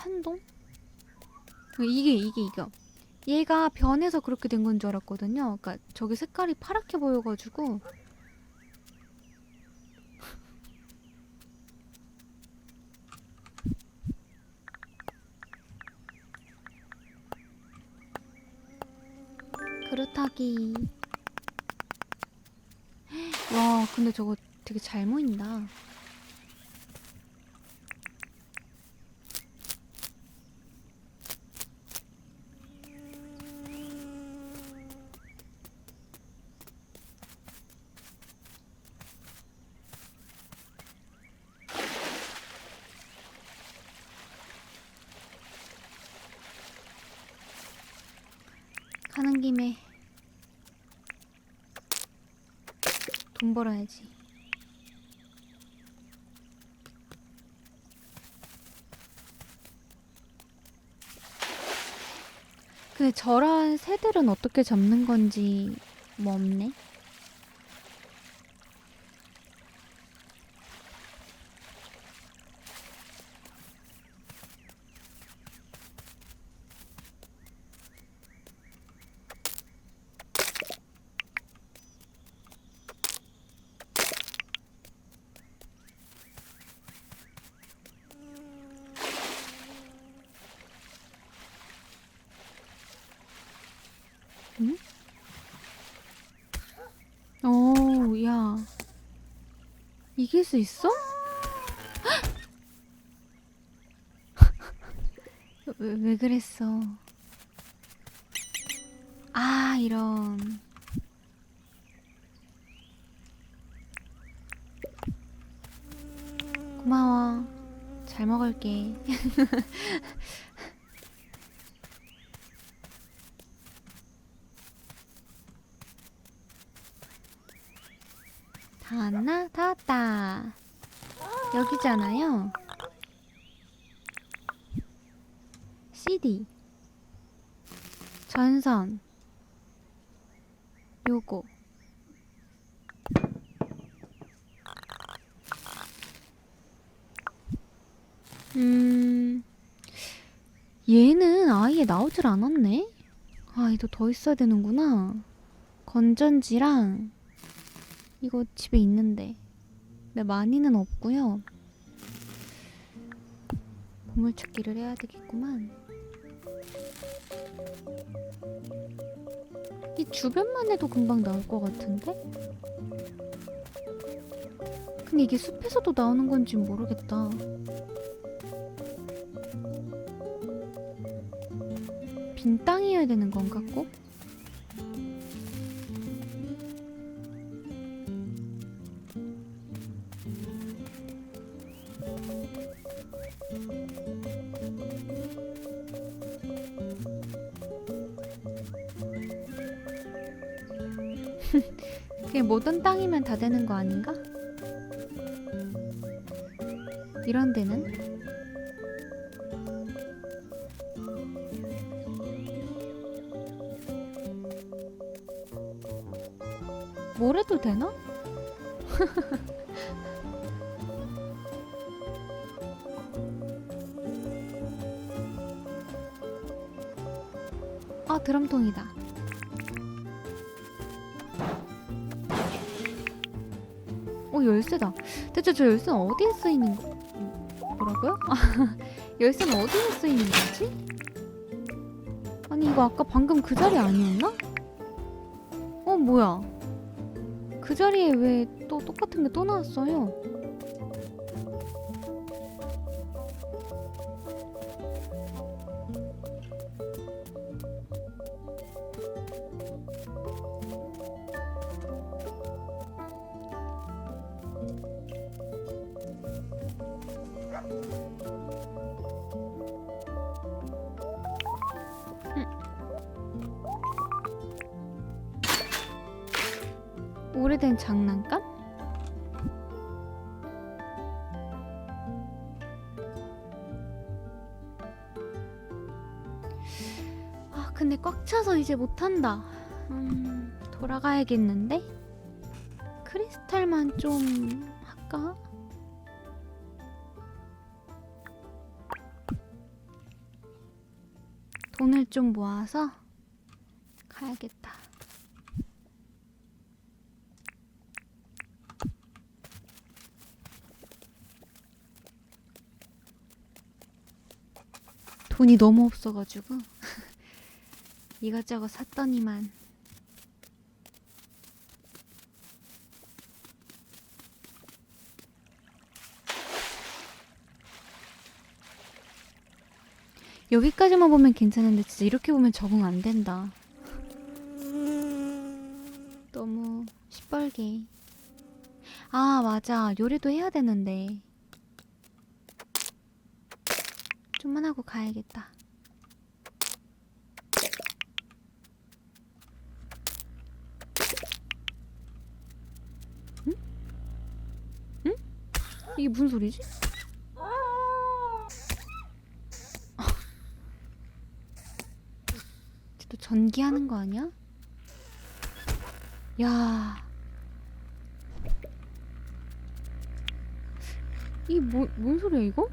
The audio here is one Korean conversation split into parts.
한동? 이게 이게 이거. 얘가 변해서 그렇게 된 건 줄 알았거든요. 그러니까 저게 색깔이 파랗게 보여가지고 그릇하기. 와, 근데 저거 되게 잘 모인다. 가는 김에 돈 벌어야지. 근데 저런 새들은 어떻게 잡는 건지 뭐 없네. 오, 야. 이길 수 있어? 왜, 왜 그랬어? 아, 이런. 고마워. 잘 먹을게. 다 왔나? 다 왔다. 여기잖아요. CD. 전선. 요거. 음. 얘는 아예 나오질 않았네? 아, 이거 더 있어야 되는구나. 건전지랑 이거 집에 있는데. 근데 많이는 없고요. 보물찾기를 해야 되겠구만. 이 주변만 해도 금방 나올 것 같은데? 근데 이게 숲에서도 나오는 건지 모르겠다. 빈 땅이어야 되는 건가 꼭? 그게 모든 땅이면 다 되는 거 아닌가? 이런 데는? 뭘 해도 되나? 아 드럼통이다 오 열쇠다 대체 저 열쇠는 어디에 쓰이는 거 뭐라고요? 열쇠는 어디에 쓰이는 거지? 아니 이거 아까 방금 그 자리 아니었나? 어 뭐야 그 자리에 왜 또 똑같은 게 또 나왔어요? 오래된 장난감? 아, 근데 꽉 차서 이제 못한다. 음, 돌아가야겠는데? 크리스탈만 좀 할까? 돈을 좀 모아서 가야겠다. 돈이 너무 없어가지고 이것저것 샀더니만 여기까지만 보면 괜찮은데 진짜 이렇게 보면 적응 안 된다. 너무 시뻘게. 아, 맞아. 요리도 해야 되는데. 좀만 하고 가야겠다. 응? 응? 이게 무슨 소리지? 전기하는 거 아니야? 야. 이게 뭐, 뭔 소리야, 이거?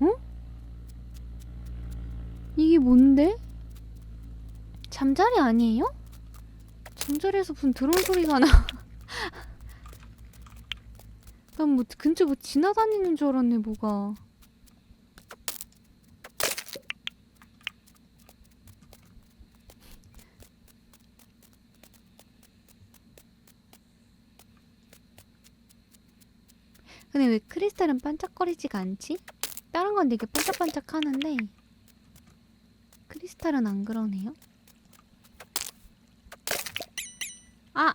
어? 이게 뭔데? 잠자리 아니에요? 잠자리에서 무슨 드론 소리가 나. 난 뭐 근처 뭐 지나다니는 줄 알았네, 뭐가. 근데 왜 크리스탈은 반짝거리지가 않지? 다른 건 되게 반짝반짝 하는데 크리스탈은 안 그러네요. 아!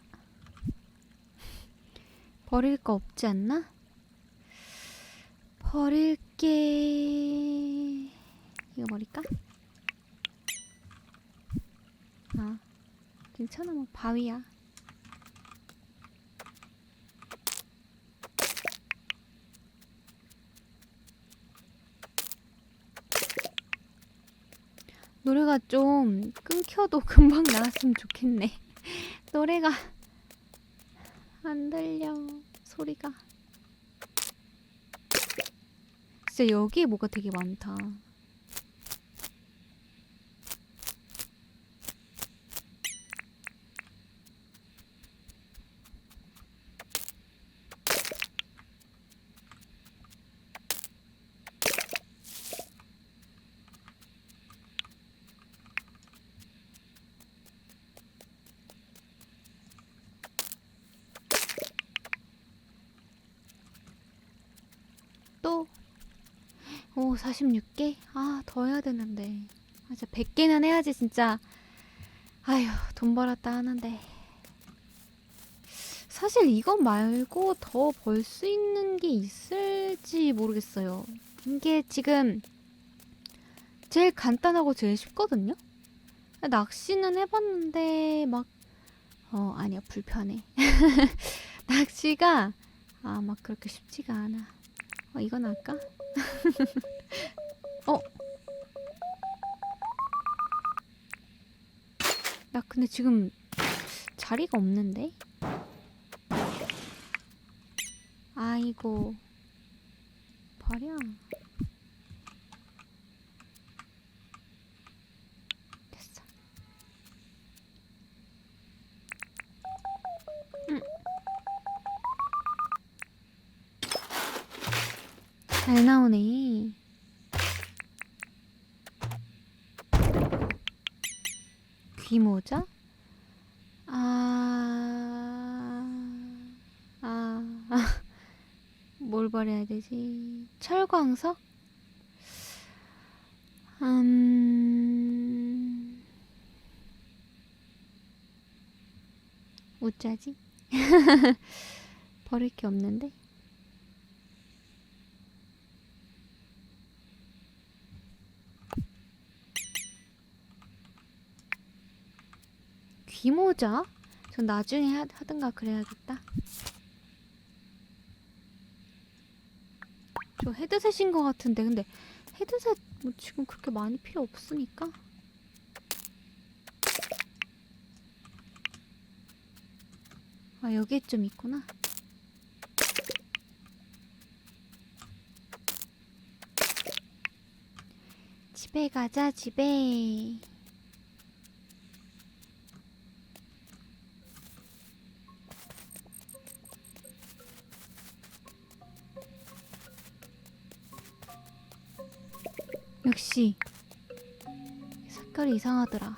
버릴 거 없지 않나? 버릴 게... 이거 버릴까? 아, 괜찮아 뭐 바위야. 노래가 좀 끊겨도 금방 나왔으면 좋겠네. 노래가 안 들려 소리가. 진짜 여기에 뭐가 되게 많다. 46개? 아, 더 해야 되는데. 아, 진짜 100개는 해야지, 진짜. 아휴, 돈 벌었다 하는데. 사실 이것 말고 더 벌 수 있는 게 있을지 모르겠어요. 이게 지금 제일 간단하고 제일 쉽거든요? 낚시는 해봤는데, 막, 어, 아니야, 불편해. 낚시가, 아, 막 그렇게 쉽지가 않아. 어, 이건 할까? 어? 나 근데 지금 자리가 없는데? 아이고. 버려. 잘 나오네. 귀모자? 아, 아, 뭘 버려야 되지? 철광석? 음, 어쩌지? 버릴 게 없는데? 귀모자? 전 나중에 하, 하든가 그래야겠다. 저 헤드셋인 것 같은데 근데 헤드셋 뭐 지금 그렇게 많이 필요 없으니까 아 여기에 좀 있구나 집에 가자, 집에. 역시 색깔이 이상하더라.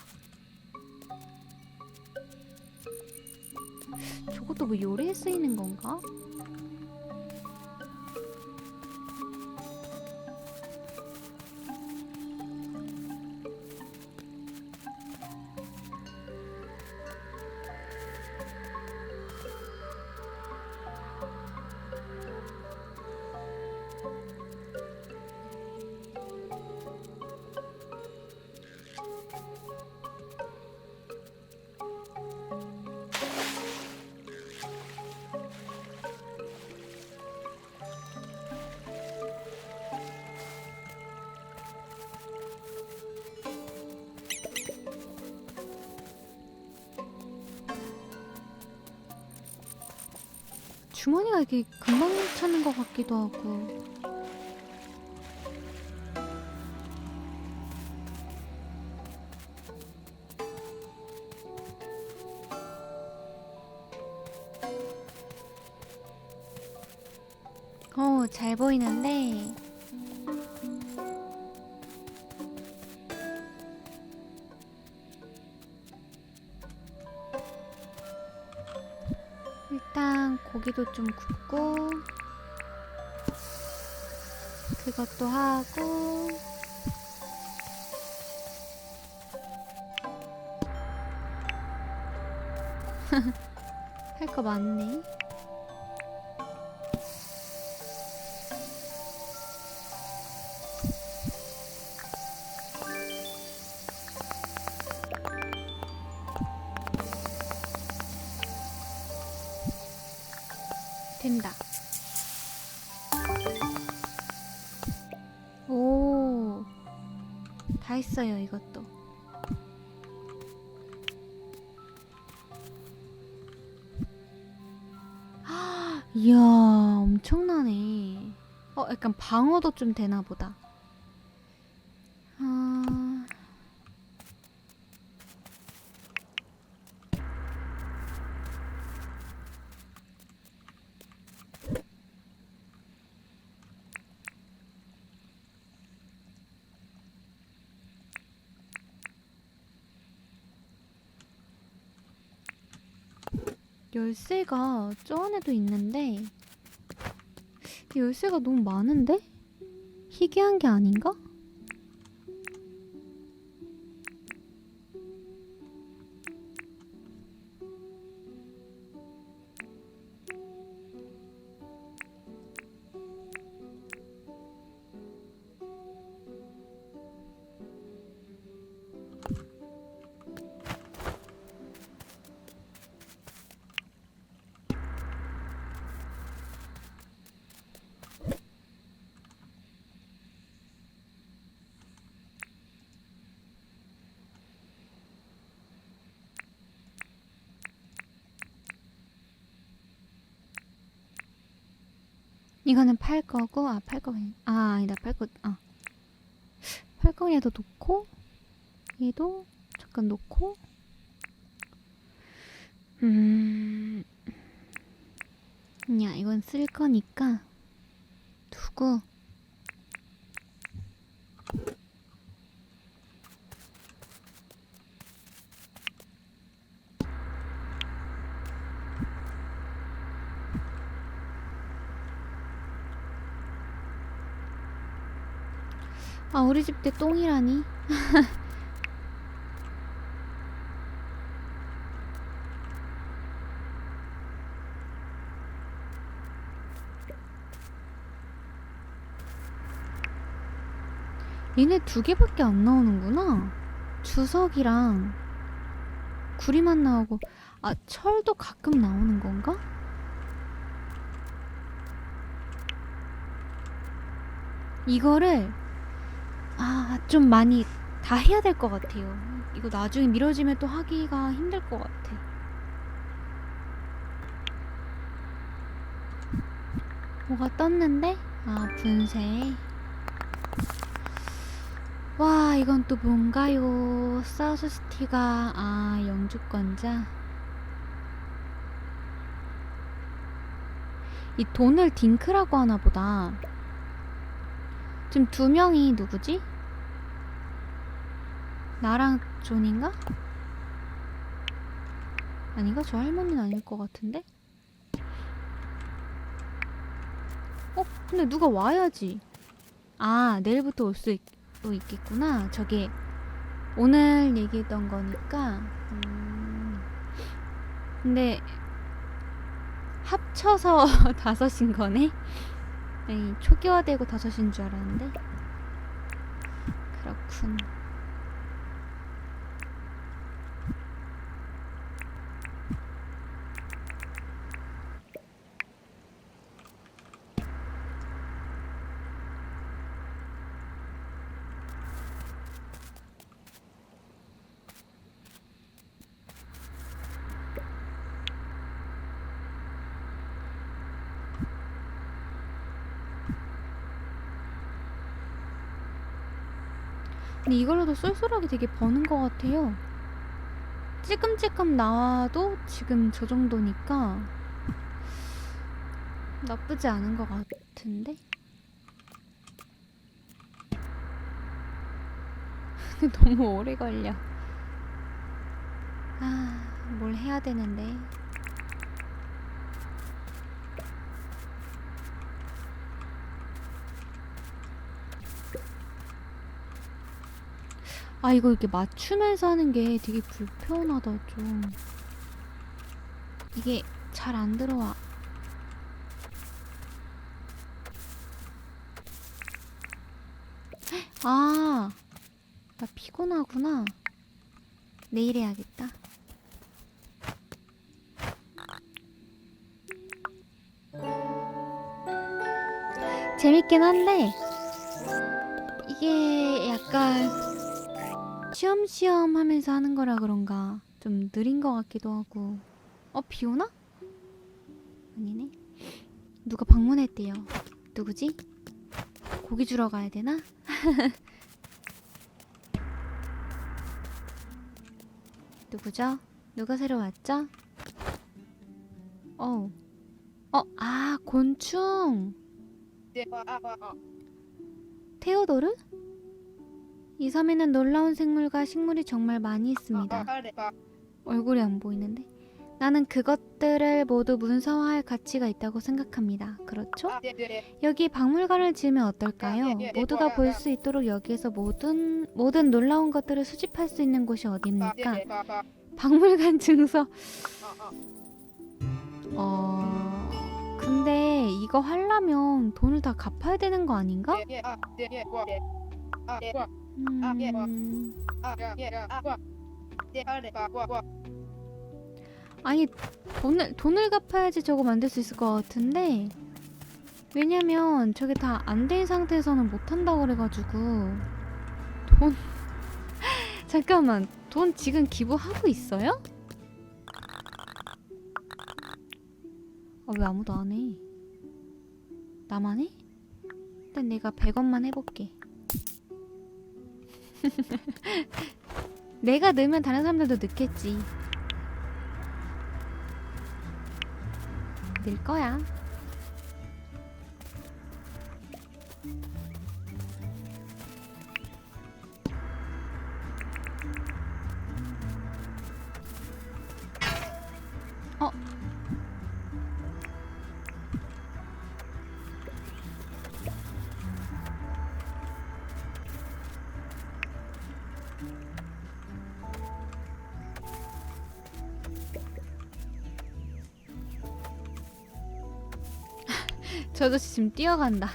저것도 뭐 요리에 쓰이는 건가? 주머니가 이렇게 금방 차는 것 같기도 하고. 어, 잘 보이는데. 고기도 좀 굽고 그것도 하고 할 거 많네. 다 했어요, 이것도. 아, 이야, 엄청나네. 어, 약간 방어도 좀 되나 보다. 열쇠가 저 안에도 있는데 열쇠가 너무 많은데? 희귀한 게 아닌가? 이거는 팔 거고 아 팔 거가 아니- 아 아니다. 팔거 아. 팔 거 얘도 놓고 얘도 잠깐 놓고. 음. 야, 이건 쓸 거니까 두고 아, 우리 집때 똥이라니? 얘네 두 개밖에 안 나오는구나. 주석이랑 구리만 나오고, 아, 철도 가끔 나오는 건가? 이거를 아, 좀 많이 다 해야 될 것 같아요. 이거 나중에 미뤄지면 또 하기가 힘들 것 같아. 뭐가 떴는데? 아, 분쇄. 와, 이건 또 뭔가요? 사우스시티가 아 영주권자. 이 돈을 딩크라고 하나 보다. 지금 두 명이 누구지? 나랑 존인가? 아닌가? 저 할머니는 아닐 것 같은데? 어? 근데 누가 와야지. 아, 내일부터 올 수 있겠구나. 저게 오늘 얘기했던 거니까. 음, 근데 합쳐서 다섯인 거네? 아니, 초기화되고 다섯인 줄 알았는데. 그렇군. 근데 이걸로도 쏠쏠하게 되게 버는 것 같아요. 찔끔찔끔 나와도 지금 저 정도니까 나쁘지 않은 것 같은데? 너무 오래 걸려. 아, 뭘 해야 되는데. 아 이거 이렇게 맞추면서 하는 게 되게 불편하다 좀 이게 잘 안 들어와 아, 나 피곤하구나. 내일 해야겠다. 재밌긴 한데, 이게 약간 쉬엄쉬엄 하면서 하는 거라 그런가 좀 느린 것 같기도 하고 어 비 오나? 아니네 누가 방문했대요 누구지? 고기 주러 가야 되나? 누구죠? 누가 새로 왔죠? 어. 어, 아, 곤충. 테오도르? 이 섬에는 놀라운 생물과 식물이 정말 많이 있습니다. 얼굴이 안 보이는데? 나는 그것들을 모두 문서화할 가치가 있다고 생각합니다. 그렇죠? 여기 박물관을 지으면 어떨까요? 모두가 볼 수 있도록 여기에서 모든 모든 놀라운 것들을 수집할 수 있는 곳이 어디입니까? 박물관 증서. 어. 근데 이거 하려면 돈을 다 갚아야 되는 거 아닌가? 음. 아니 돈을 돈을 갚아야지 저거 만들 수 있을 것 같은데 왜냐면 저게 다 안 된 상태에서는 못 한다고 그래가지고 돈 잠깐만 돈 지금 기부하고 있어요? 아 왜 아무도 안 해? 나만 해? 일단 내가 100원만 해볼게. 내가 넣으면 다른 사람들도 넣겠지. 늘 거야. 저 아저씨 지금 뛰어간다.